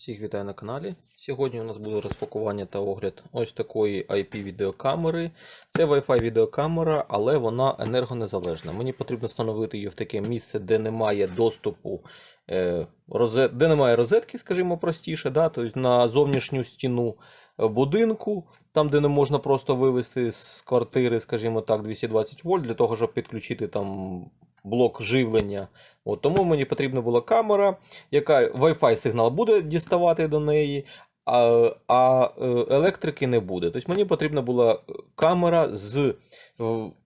Всіх вітаю на каналі. Сьогодні у нас буде розпакування та огляд ось такої IP-відеокамери. Це Wi-Fi відеокамера, але вона енергонезалежна. Мені потрібно встановити її в таке місце, де немає доступу, е, де немає розетки, скажімо простіше, да? тобто на зовнішню стіну будинку, там, де не можна просто вивести з квартири, скажімо так, 220 вольт, для того, щоб підключити там блок живлення. От, тому мені потрібна була камера, яка Wi-Fi сигнал буде діставати до неї, а, а е, електрики не буде. Тобто мені потрібна була камера з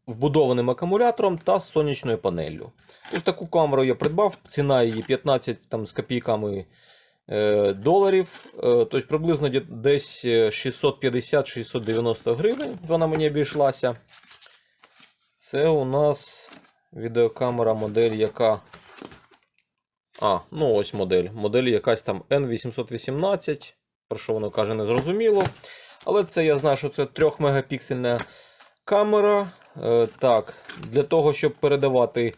вбудованим акумулятором та сонячною панеллю. Ось таку камеру я придбав, ціна її 15 там, з копійками е, доларів, е, тобто приблизно десь е, 650-690 гривень вона мені обійшлася. Це у нас відеокамера модель, яка. А, ну ось модель. Модель якась там N818. Про що воно каже, не зрозуміло. Але це я знаю, що це 3 мегапіксельна камера. Е, так, для того, щоб передавати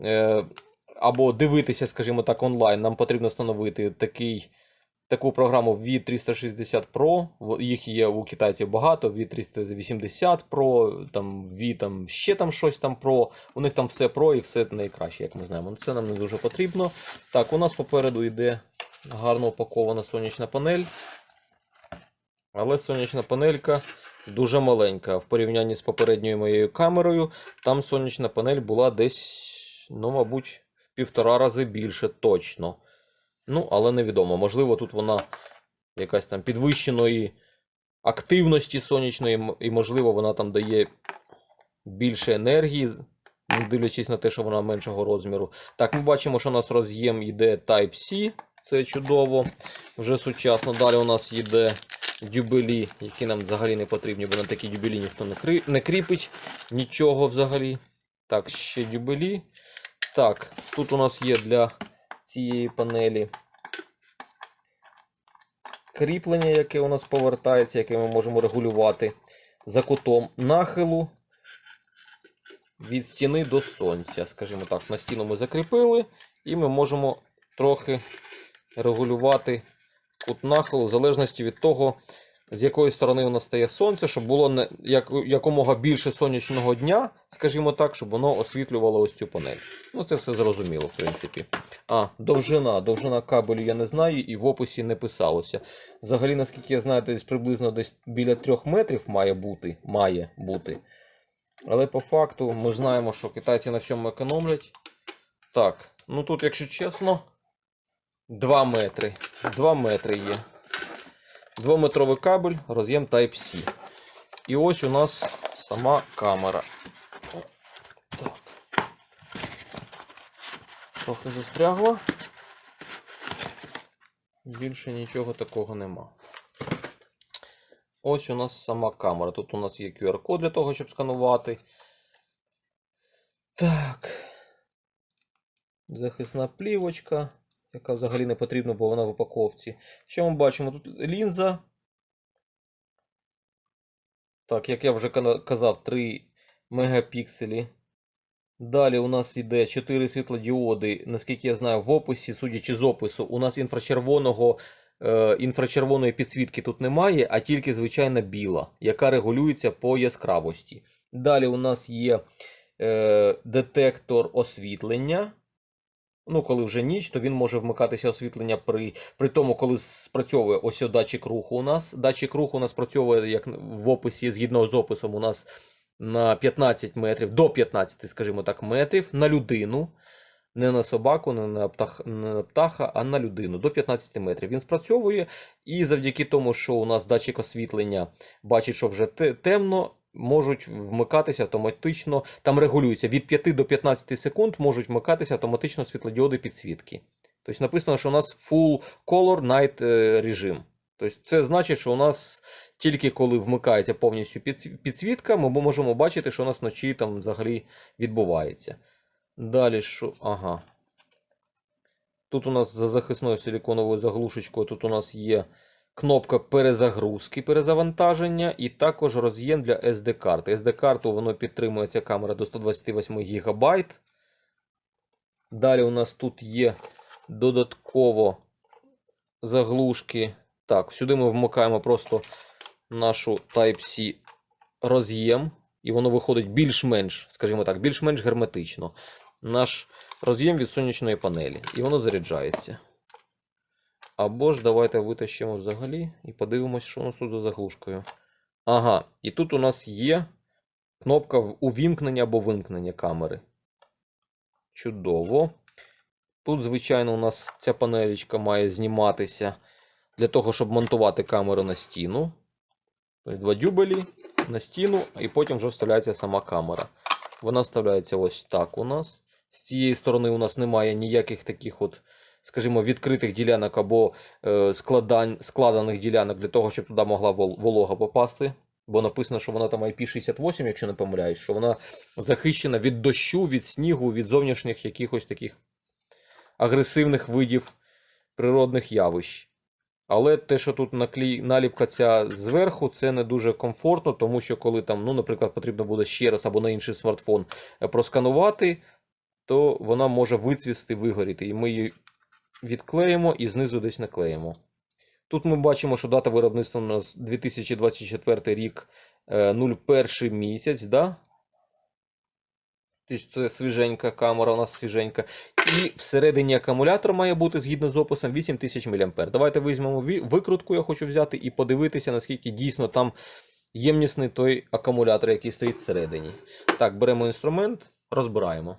е, або дивитися, скажімо так, онлайн, нам потрібно встановити такий, таку програму V360 Pro. Їх є у китайців багато, V380 Pro, там, V там, ще там щось там Pro. У них там все Pro і все найкраще, як ми знаємо. Ну, Це нам не дуже потрібно. Так, у нас попереду йде гарно упакована сонячна панель. Але сонячна панелька дуже маленька. В порівнянні з попередньою моєю камерою, там сонячна панель була десь, ну, мабуть, в півтора рази більше точно. Ну, але невідомо. Можливо, тут вона якась там підвищеної активності сонячної, і, можливо, вона там дає більше енергії, дивлячись на те, що вона меншого розміру. Так, ми бачимо, що у нас роз'єм йде Type-C, це чудово, вже сучасно. Далі у нас йде дюбелі, які нам взагалі не потрібні, бо на такі дюбелі ніхто не, кріпить нічого взагалі. Так, ще дюбелі. Так, тут у нас є для цієї панелі кріплення, яке у нас повертається, яке ми можемо регулювати за кутом нахилу від стіни до сонця. Скажімо так, на стіну ми закріпили, і ми можемо трохи регулювати кут нахилу в залежності від того, з якої сторони у нас стає сонце, щоб було не, як, якомога більше сонячного дня, скажімо так, щоб воно освітлювало ось цю панель. Ну, це все зрозуміло, в принципі. А, довжина. Довжина кабелю я не знаю і в описі не писалося. Взагалі, наскільки я знаю, десь приблизно десь біля 3 метрів має бути. Має бути. Але по факту ми знаємо, що китайці на цьому економлять. Так, ну тут, якщо чесно, 2 метри. 2 метри є. Двометровий кабель, роз'єм Type-C. І ось у нас сама камера. Так. Трохи застрягла. Більше нічого такого нема. Ось у нас сама камера. Тут у нас є QR-код для того, щоб сканувати. Так. Захисна плівочка, яка взагалі не потрібна, бо вона в упаковці. Що ми бачимо? Тут лінза. Так, як я вже казав, 3 мегапікселі. Далі у нас йде 4 світлодіоди. Наскільки я знаю, в описі, судячи з опису, у нас інфрачервоного, е, інфрачервоної підсвітки тут немає, а тільки звичайна біла, яка регулюється по яскравості. Далі у нас є е, детектор освітлення. Ну, коли вже ніч, то він може вмикатися освітлення при, при тому, коли спрацьовує ось датчик руху у нас. Датчик руху у нас працьовує, як в описі, згідно з описом, у нас на 15 метрів, до 15, скажімо так, метрів на людину. Не на собаку, не на, птах, не на птаха, а на людину до 15 метрів. Він спрацьовує, і завдяки тому, що у нас датчик освітлення бачить, що вже темно, можуть вмикатися автоматично. Там регулюється від 5 до 15 секунд можуть вмикатися автоматично світлодіоди підсвітки. Тобто написано, що у нас full color night е, режим. Тобто це значить, що у нас тільки коли вмикається повністю підсвітка, ми можемо бачити, що у нас вночі там взагалі відбувається. Далі що? Ага. Тут у нас за захисною силіконовою заглушечкою, тут у нас є кнопка перезагрузки, перезавантаження, і також роз'єм для SD-карти. SD-карту воно підтримує ця камера до 128 ГБ. Далі у нас тут є додатково заглушки. Так, сюди ми вмикаємо просто нашу Type-C роз'єм, і воно виходить більш-менш, скажімо так, більш-менш герметично. Наш роз'єм від сонячної панелі, і воно заряджається. Або ж давайте витащимо взагалі і подивимось, що у нас тут за заглушкою. Ага, і тут у нас є кнопка увімкнення або вимкнення камери. Чудово. Тут, звичайно, у нас ця панелечка має зніматися для того, щоб монтувати камеру на стіну. Два дюбелі на стіну, і потім вже вставляється сама камера. Вона вставляється ось так у нас. З цієї сторони у нас немає ніяких таких, от, скажімо, відкритих ділянок або е, складань, складених ділянок для того, щоб туди могла волога попасти. Бо написано, що вона там IP68, якщо не помиляюсь, що вона захищена від дощу, від снігу, від зовнішніх якихось таких агресивних видів природних явищ. Але те, що тут наклій, наліпка ця зверху, це не дуже комфортно, тому що коли там, ну, наприклад, потрібно буде ще раз або на інший смартфон е, просканувати, то вона може вицвісти, вигоріти. І ми її відклеїмо і знизу десь наклеїмо. Тут ми бачимо, що дата виробництва у нас 2024 рік, е, 01 місяць, да? Це свіженька камера, у нас свіженька. І всередині акумулятор має бути згідно з описом 8000 мА. Давайте візьмемо викрутку, я хочу взяти, і подивитися, наскільки дійсно там ємнісний той акумулятор, який стоїть всередині. Так, беремо інструмент, розбираємо.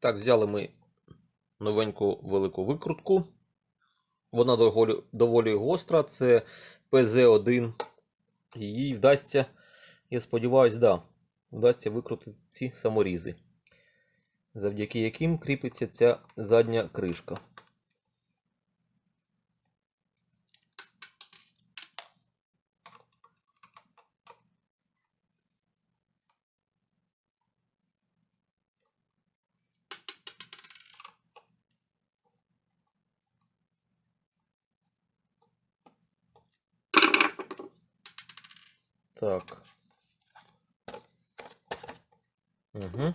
Так, взяли ми новеньку велику викрутку. Вона доволі, доволі гостра, це PZ1. Їй вдасться, я сподіваюся, да, вдасться викрутити ці саморізи, завдяки яким кріпиться ця задня кришка. Так. Угу.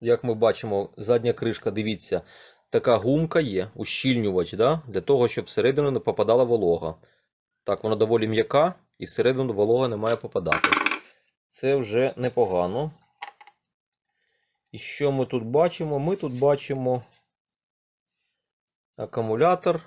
Як ми бачимо, задня кришка, дивіться, така гумка є, ущільнювач, да? для того, щоб всередину не попадала волога. Так, вона доволі м'яка, і всередину волога не має попадати. Це вже непогано. І що ми тут бачимо? Ми тут бачимо акумулятор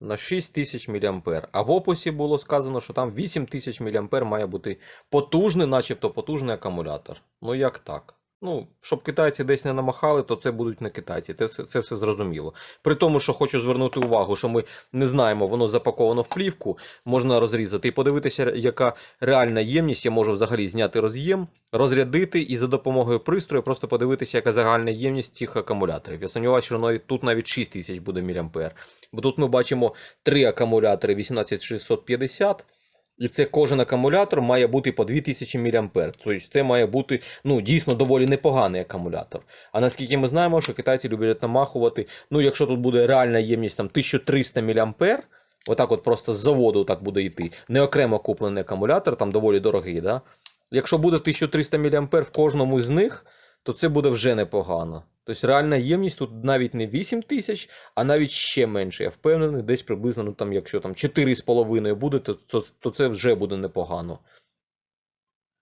на 6000 мА. А в описі було сказано, що там 8000 мА має бути потужний, начебто потужний акумулятор. Ну як так? Ну, щоб китайці десь не намахали, то це будуть не китайці. Це, це все зрозуміло. При тому, що хочу звернути увагу, що ми не знаємо, воно запаковано в плівку, можна розрізати і подивитися, яка реальна ємність. Я можу взагалі зняти роз'єм, розрядити і за допомогою пристрою просто подивитися, яка загальна ємність цих акумуляторів. Я сумніваюся, що навіть тут навіть 6000 буде мА. Бо тут ми бачимо три акумулятори 18650. І це кожен акумулятор має бути по 2000 мА. Тобто це має бути ну, дійсно доволі непоганий акумулятор. А наскільки ми знаємо, що китайці люблять намахувати, ну якщо тут буде реальна ємність там 1300 мА, отак от просто з заводу так буде йти. Не окремо куплений акумулятор, там доволі дорогий. Да? Якщо буде 1300 мА в кожному з них, то це буде вже непогано. Тобто реальна ємність тут навіть не 8000, а навіть ще менше. Я впевнений, десь приблизно, ну там, якщо там 4,5 буде, то, то, то це вже буде непогано.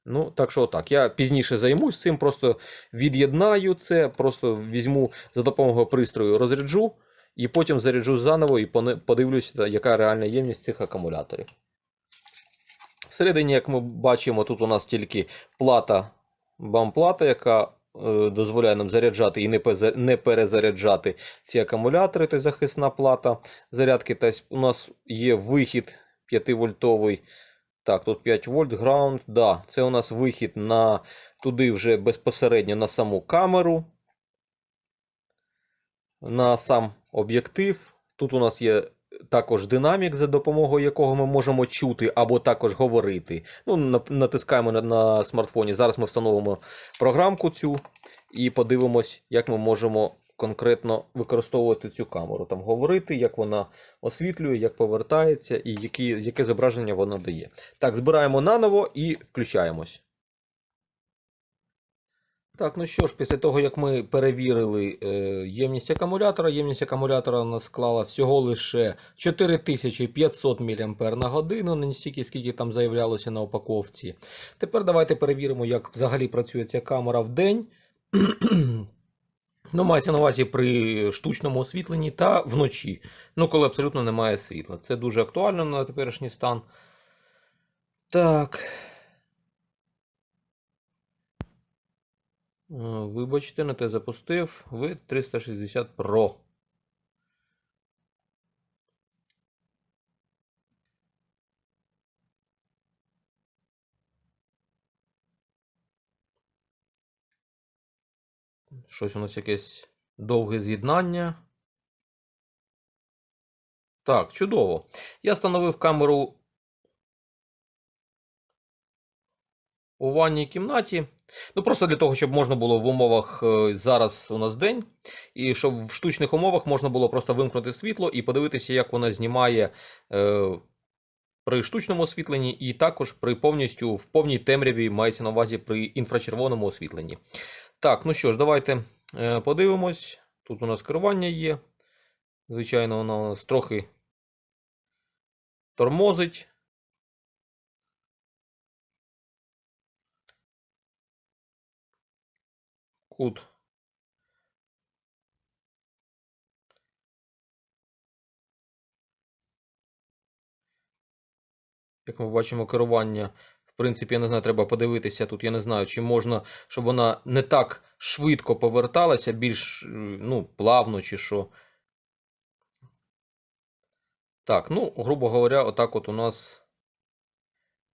Ну, так що отак. Я пізніше займусь цим, просто від'єднаю це, просто візьму за допомогою пристрою, розряджу, і потім заряджу заново і подивлюся, яка реальна ємність цих акумуляторів. Всередині, як ми бачимо, тут у нас тільки плата, бамплата, яка дозволяє нам заряджати і не, перезаряджати ці акумулятори, це захисна плата зарядки. Тобто у нас є вихід 5-вольтовий. Так, тут 5 вольт, ground, да, це у нас вихід на туди вже безпосередньо на саму камеру, на сам об'єктив. Тут у нас є також динамік, за допомогою якого ми можемо чути або також говорити. Ну, натискаємо на, на смартфоні. Зараз ми встановимо програмку цю і подивимось, як ми можемо конкретно використовувати цю камеру. Там говорити, як вона освітлює, як повертається і які, яке зображення вона дає. Так, збираємо наново і включаємось. Так, ну що ж, після того, як ми перевірили е, ємність акумулятора, ємність акумулятора у нас склала всього лише 4500 мАч на годину, не стільки, скільки там заявлялося на упаковці. Тепер давайте перевіримо, як взагалі працює ця камера в день. ну, мається на увазі при штучному освітленні та вночі. Ну, коли абсолютно немає світла. Це дуже актуально на теперішній стан. Так. Вибачте, не те запустив. Ви 360 Pro. Щось у нас якесь довге з'єднання. Так, чудово. Я встановив камеру у ванній кімнаті. Ну, просто для того, щоб можна було в умовах е, зараз у нас день, і щоб в штучних умовах можна було просто вимкнути світло і подивитися, як вона знімає е, при штучному освітленні, і також при повністю в повній темряві мається на увазі при інфрачервоному освітленні. Так, ну що ж, давайте е, подивимось. Тут у нас керування є. Звичайно, воно у нас трохи тормозить. Кут. Як ми бачимо, керування, в принципі, я не знаю, треба подивитися. Тут я не знаю, чи можна, щоб вона не так швидко поверталася, більш е, ну, плавно чи що. Так, ну, грубо говоря, отак от у нас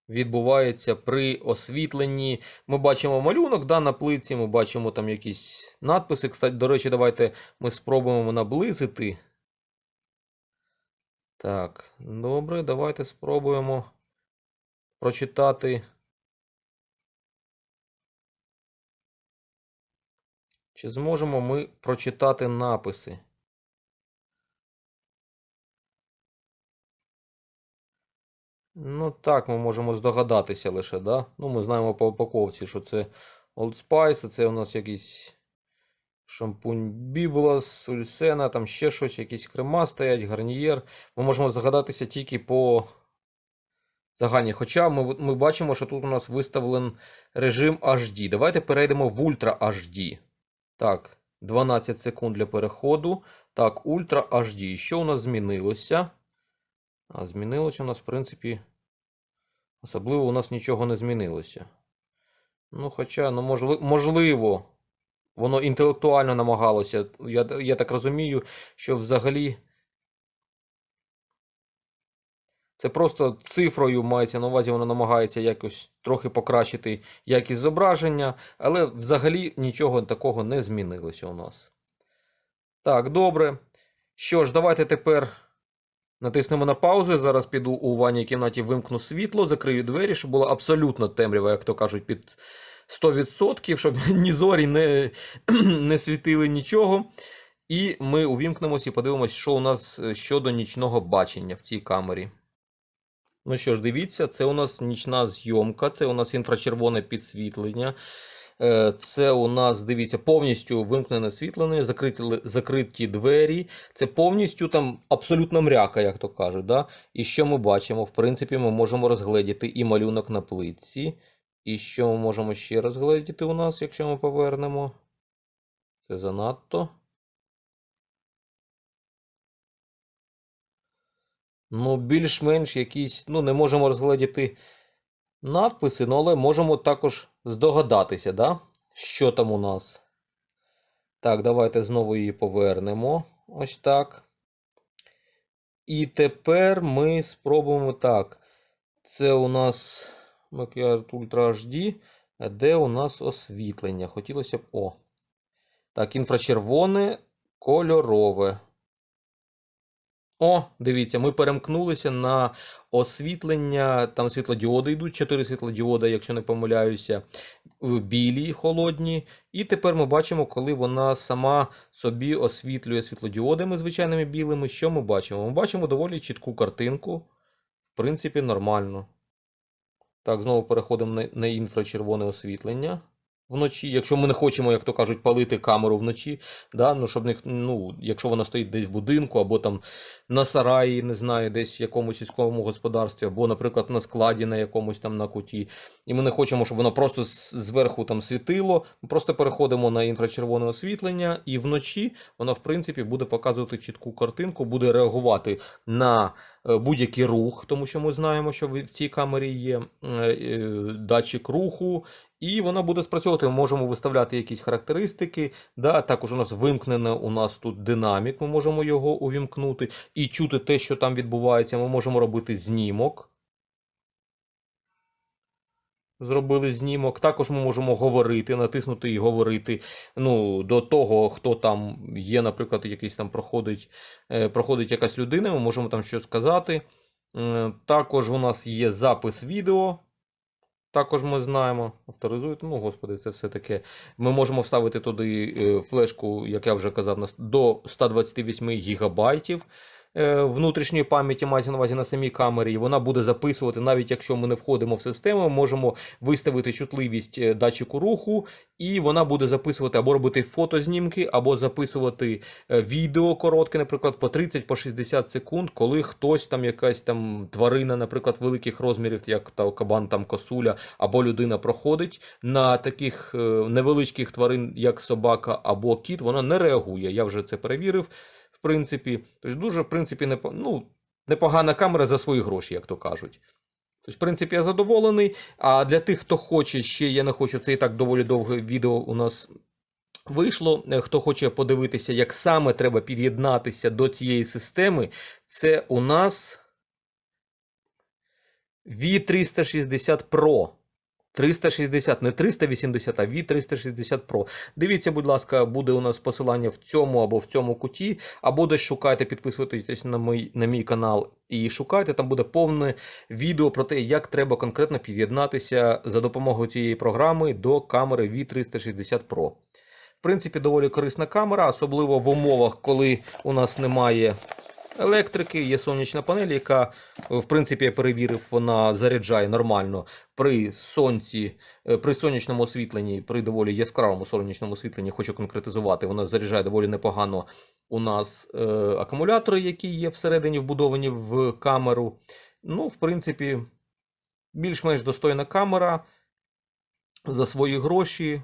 відбувається при освітленні. Ми бачимо малюнок да, на плиці, ми бачимо там якісь надписи. Кстати, до речі, давайте ми спробуємо наблизити. Так, добре, давайте спробуємо прочитати. Чи зможемо ми прочитати написи? Ну так, ми можемо здогадатися лише, да? Ну, ми знаємо по упаковці, що це Old Spice, це у нас якийсь шампунь Biblos, Ульсена, там ще щось, якісь крема стоять, гарнієр. Ми можемо здогадатися тільки по загальній. Хоча ми, ми бачимо, що тут у нас виставлений режим HD. Давайте перейдемо в Ultra HD. Так, 12 секунд для переходу. Так, Ultra HD. Що у нас змінилося? А змінилося у нас, в принципі, особливо у нас нічого не змінилося. Ну, хоча, ну, можливо, воно інтелектуально намагалося. Я, я так розумію, що взагалі це просто цифрою мається на увазі, воно намагається якось трохи покращити якість зображення, але взагалі нічого такого не змінилося у нас. Так, добре. Що ж, давайте тепер. Натиснемо на паузу. Я зараз піду у ванній кімнаті, вимкну світло, закрию двері, щоб було абсолютно темрява, як то кажуть, під 100%, щоб ні зорі не, не світили нічого. І ми увімкнемося і подивимося, що у нас е, щодо нічного бачення в цій камері. Ну що ж, дивіться, це у нас нічна зйомка, це у нас інфрачервоне підсвітлення. Е, Це у нас, дивіться, повністю вимкнене освітлення, закриті, закриті двері. Це повністю там абсолютно мряка, як то кажуть. Да? І що ми бачимо? В принципі, ми можемо розгледіти і малюнок на плитці. І що ми можемо ще розгледіти у нас, якщо ми повернемо? Це занадто. Ну, більш-менш якісь, ну, не можемо розгледіти надписи, ну, але можемо також здогадатися, да? що там у нас. Так, давайте знову її повернемо. Ось так. І тепер ми спробуємо так. Це у нас Backyard Ultra HD. Де у нас освітлення? Хотілося б. О. Так, інфрачервоне, кольорове. О, дивіться, ми перемкнулися на освітлення. Там світлодіоди йдуть, 4 світлодіода, якщо не помиляюся, в білі, холодні. І тепер ми бачимо, коли вона сама собі освітлює світлодіодами звичайними білими. Що ми бачимо? Ми бачимо доволі чітку картинку. В принципі, нормально. Так, знову переходимо на, інфрачервоне освітлення вночі. Якщо ми не хочемо, як то кажуть, палити камеру вночі, да, ну, щоб не, ну, якщо вона стоїть десь в будинку, або там на сараї, не знаю, десь в якомусь сільському господарстві, або, наприклад, на складі на якомусь там на куті. І ми не хочемо, щоб воно просто зверху там світило. Ми просто переходимо на інфрачервоне освітлення, і вночі воно, в принципі, буде показувати чітку картинку, буде реагувати на е, будь-який рух, тому що ми знаємо, що в цій камері є е, е, датчик руху, і вона буде спрацьовувати. Ми можемо виставляти якісь характеристики. Да, також у нас вимкнене у нас тут динамік, ми можемо його увімкнути і чути те, що там відбувається. Ми можемо робити знімок. Зробили знімок. Також ми можемо говорити, натиснути і говорити ну, до того, хто там є, наприклад, якийсь там проходить, е, проходить якась людина, ми можемо там щось сказати. Е, Також у нас є запис відео. Також ми знаємо, авторизують, ну господи, це все таке. Ми можемо вставити туди е, флешку, як я вже казав, до 128 гігабайтів внутрішньої пам'яті, мається на увазі на самій камері. І вона буде записувати, навіть якщо ми не входимо в систему, можемо виставити чутливість е, датчику руху, і вона буде записувати або робити фотознімки, або записувати е, відео коротке, наприклад, по 30 по 60 секунд, коли хтось там якась там тварина, наприклад, великих розмірів, як та кабан там косуля, або людина проходить на таких е, невеличких тварин, як собака або кіт, вона не реагує. Я вже це перевірив. В принципі, тобто дуже, в принципі, непо- ну, непогана камера за свої гроші, як то кажуть. Тобто, в принципі, я задоволений. А для тих, хто хоче ще, я не хочу, це і так доволі довге відео у нас вийшло. Е, Хто хоче подивитися, як саме треба під'єднатися до цієї системи, це у нас V360 Pro. 360, не 380, а V360 Pro. Дивіться, будь ласка, буде у нас посилання в цьому або в цьому куті, або десь шукайте, підписуйтесь на мій, на мій канал і шукайте. Там буде повне відео про те, як треба конкретно під'єднатися за допомогою цієї програми до камери V360 Pro. В принципі, доволі корисна камера, особливо в умовах, коли у нас немає електрики, є сонячна панель, яка, в принципі, я перевірив, вона заряджає нормально при сонці, е, при сонячному освітленні, при доволі яскравому сонячному освітленні, хочу конкретизувати, вона заряджає доволі непогано у нас е, акумулятори, які є всередині вбудовані в камеру. Ну, в принципі, більш-менш достойна камера за свої гроші.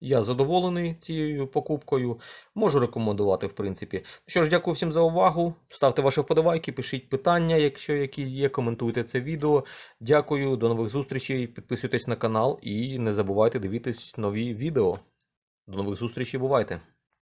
Я задоволений цією покупкою. Можу рекомендувати, в принципі. Що ж, дякую всім за увагу. Ставте ваші вподобайки, пишіть питання, якщо які є, коментуйте це відео. Дякую, до нових зустрічей. Підписуйтесь на канал і не забувайте дивитись нові відео. До нових зустрічей, бувайте!